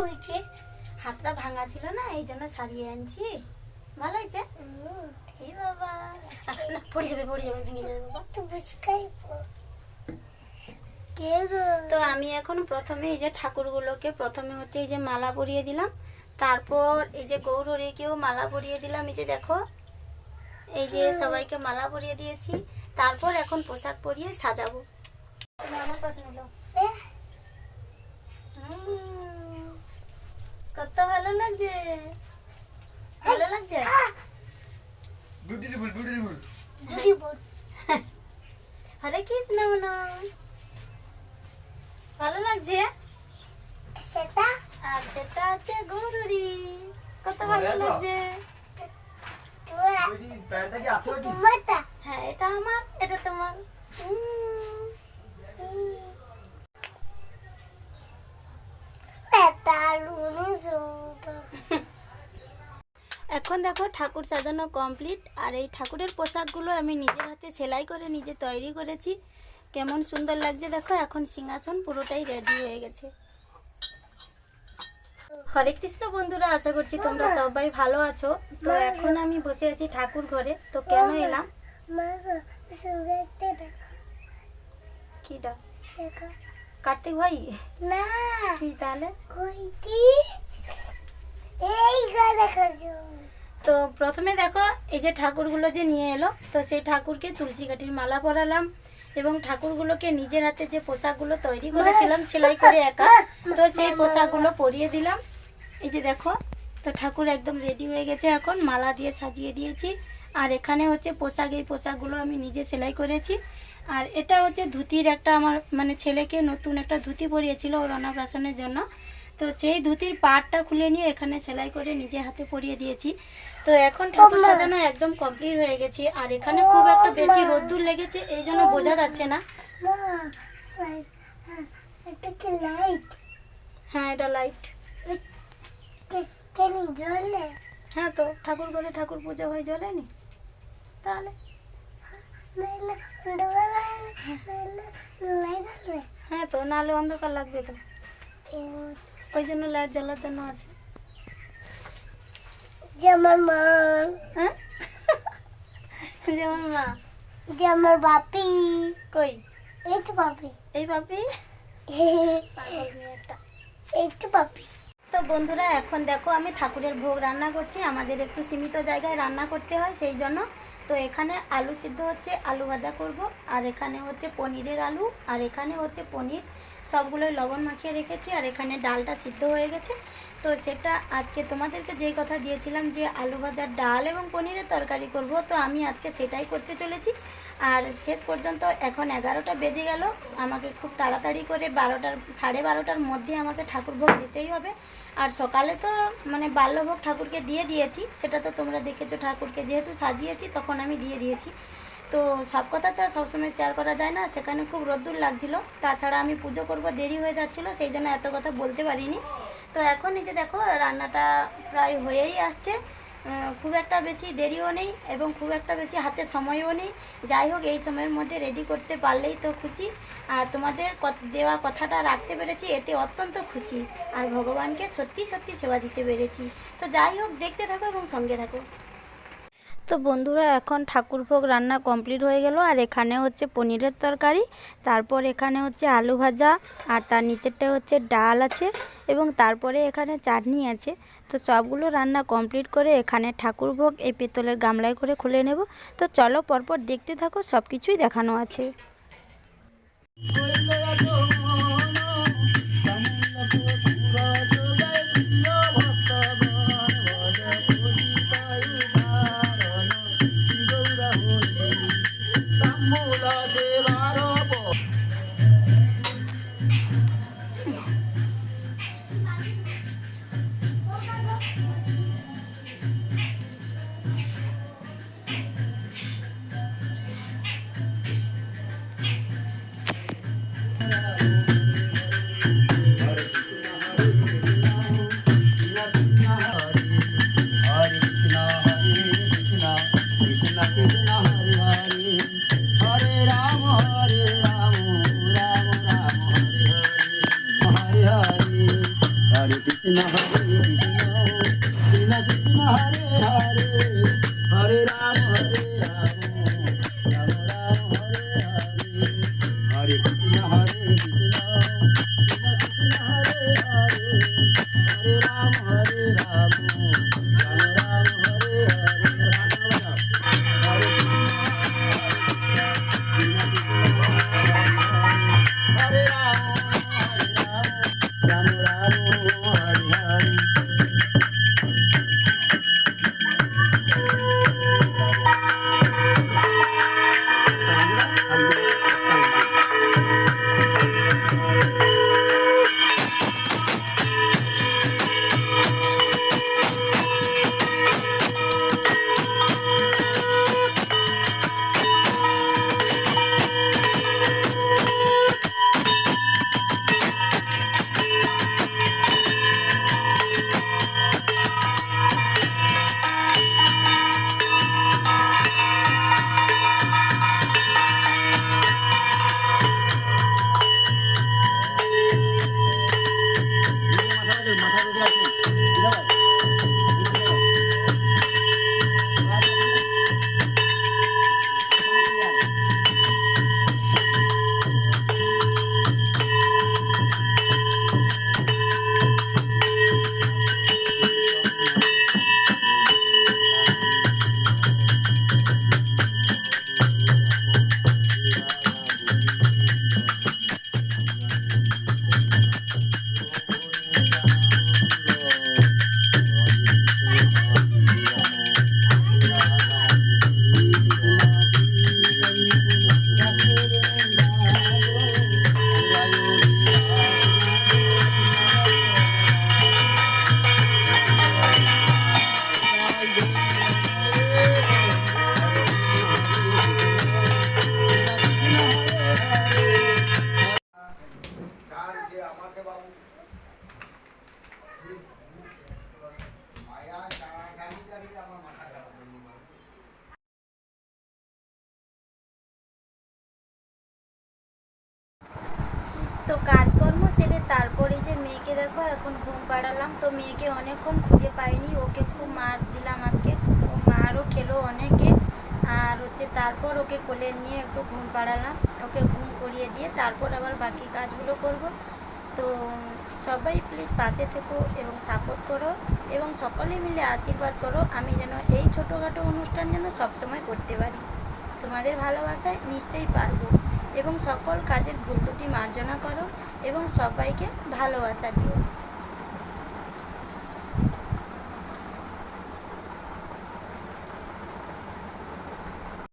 হয়েছে হাতটা ভাঙা ছিল না এই জন্য সারিয়ে আনছি। ভালো হয়েছে? এই বাবা। না, পড়ে যাবে পড়ে যাবে ভেঙে যাবে। বুঝকাই কে তো আমি এখন প্রথমে এই যে ঠাকুরগুলোকে প্রথমে হচ্ছে এই যে মালা পরিয়ে দিলাম। তারপর এই যে গৌরীকেও মালা পরিয়ে দিলাম এই যে দেখো। এই যে সবাইকে মালা পরিয়ে দিয়েছি। তারপর এখন পোশাক পরিয়ে সাজাবো। আমার কত ভালো লাগছে? ভালো লাগছে? বিউটিফুল বিউটিফুল বুড়ি হরে কৃষ্ণ মনো ভালো লাগছে? সেটা? আর সেটা হচ্ছে গৌরী কত ভালো লাগছে? আছে হ্যাঁ এটা আমার এটা তোমার। উম, এটা রুনি সুটো এখন দেখো ঠাকুর সাজানো কমপ্লিট আর এই ঠাকুরের পোশাকগুলো আমি নিজের হাতে সেলাই করে নিজে তৈরি করেছি। কেমন সুন্দর লাগছে দেখো এখন সিংহাসন পুরোটাই রেডি হয়ে গেছে। হরে কৃষ্ণ বন্ধুরা আশা করছি তোমরা সবাই ভালো আছো। তো এখন আমি বসে আছি ঠাকুর ঘরে। তো কেন এলাম? কিটা কার্তিক ভাই? না। তাহলে কইতি এই গা দেখাছো তো প্রথমে দেখো, এই যে ঠাকুরগুলো যে নিয়ে এলো, তো সেই ঠাকুরকে তুলসী কাঠির মালা পরালাম এবং ঠাকুরগুলোকে নিজের হাতে যে পোশাকগুলো তৈরি করেছিলাম, সেলাই করে একা, তো সেই পোশাকগুলো পরিয়ে দিলাম। এই যে দেখো, তো ঠাকুর একদম রেডি হয়ে গেছে এখন, মালা দিয়ে সাজিয়ে দিয়েছি। আর এখানে হচ্ছে পোশাক, এই পোশাকগুলো আমি নিজে সেলাই করেছি। আর এটা হচ্ছে ধুতির একটা আমার মানে ছেলেকে নতুন একটা ধুতি পরিয়েছিল ওর অন্নপ্রাশনের জন্য। তো সেই ধুতির পাড়টা খুলে নিয়ে এখানে সেলাই করে নিজে হাতে পরিয়ে দিয়েছি। তো এখন ঠাকুর সাজানো একদম কমপ্লিট হয়ে গেছে। আর এখানে খুব একটা বেশি রোদ্দুর লেগেছে এই জন্য বোঝা যাচ্ছে না। লাইট হ্যাঁ এটা লাইট কেন হ্যাঁ তো ঠাকুর ঘরে ঠাকুর পুজো হয়ে জ্বলেনি? তাহলে? লাইট জ্বলবে? হ্যাঁ তো নাহলে অন্ধকার লাগবে তো। ওই জন্য লাইট জ্বালার জন্য আছে? যে আমার মা। হ্যাঁ? যেমন মা। যে আমার বাপি। কই? এই তো বাপি। এই বাপি? এই তো বাপি। তো বন্ধুরা এখন দেখো আমি ঠাকুরের ভোগ রান্না করছি। আমাদের একটু সীমিত জায়গায় রান্না করতে হয় সেই জন্য। তো এখানে আলু সিদ্ধ হচ্ছে আলু ভাজা করব। আর এখানে হচ্ছে পনিরের আলু আর এখানে হচ্ছে পনির। সবগুলোই লবণ মাখিয়ে রেখেছি আর এখানে ডালটা সিদ্ধ হয়ে গেছে। তো সেটা আজকে তোমাদেরকে যেই কথা দিয়েছিলাম যে আলু ভাজার ডাল এবং পনিরের তরকারি করব, তো আমি আজকে সেটাই করতে চলেছি। আর শেষ পর্যন্ত এখন এগারোটা বেজে গেল, আমাকে খুব তাড়াতাড়ি করে বারোটার, সাড়ে বারোটার মধ্যে আমাকে ঠাকুর ভোগ দিতেই হবে। আর সকালে তো মানে বাল্যভোগ ঠাকুরকে দিয়ে দিয়েছি, সেটা তো তোমরা দেখেছ ঠাকুরকে যেহেতু সাজিয়েছি, তখন আমি দিয়ে দিয়েছি। তো সব কথা তো সবসময় শেয়ার করা যায় না, সেখানে খুব রোদ্দুর লাগছিল। তাছাড়া আমি পুজো করব, দেরি হয়ে যাচ্ছিল, সেই জন্য এত কথা বলতে পারিনি। তো এখন এই যে দেখো, রান্নাটা প্রায় হয়েই আসছে। খুব একটা বেশি দেরিও নেই এবং খুব একটা বেশি হাতে সময়ও নেই। যাই হোক, এই সময়ের মধ্যে রেডি করতে পারলেই তো খুশি। আর তোমাদের দেওয়া কথাটা রাখতে পেরেছি, এতে অত্যন্ত খুশি। আর ভগবানকে সত্যি সত্যি সেবা দিতে পেরেছি। তো যাই হোক, দেখতে থাকো এবং সঙ্গে থাকো। তো বন্ধুরা, এখন ঠাকুরভোগ রান্না কমপ্লিট হয়ে গেল। আর এখানে হচ্ছে পনিরের তরকারি, তারপর এখানে হচ্ছে আলু ভাজা, আর তার নিচেরটা হচ্ছে ডাল আছে, এবং তারপরে এখানে চাটনি আছে। তো সবগুলো রান্না কমপ্লিট করে এখানে ঠাকুরভোগ এই পেতলের গামলায় করে খুলে নেব। তো চলো পরপর দেখতে থাকো সব কিছুই দেখানো আছে। তো কাজকর্ম সেরে তারপরে যে মেয়েকে দেখো, এখন ঘুম পাড়ালাম। তো মেয়েকে অনেকক্ষণ খুঁজে পাইনি, ওকে খুব মার দিলাম আজকে। মারও খেলো অনেকে। আর হচ্ছে তারপর ওকে কোলে নিয়ে একটু ঘুম পাড়ালাম। ওকে ঘুম করিয়ে দিয়ে তারপর আবার বাকি কাজগুলো করব। তো সবাই প্লিজ পাশে থেকো এবং সাপোর্ট করো এবং সকলে মিলে আশীর্বাদ করো। আমি যেন এই ছোটোখাটো অনুষ্ঠান যেন সবসময় করতে পারি। তোমাদের ভালোবাসায় নিশ্চয়ই পারব। এবং সকল কাজের ভুল ত্রুটি মার্জনা করো এবং সবাইকে ভালোবাসা দিও।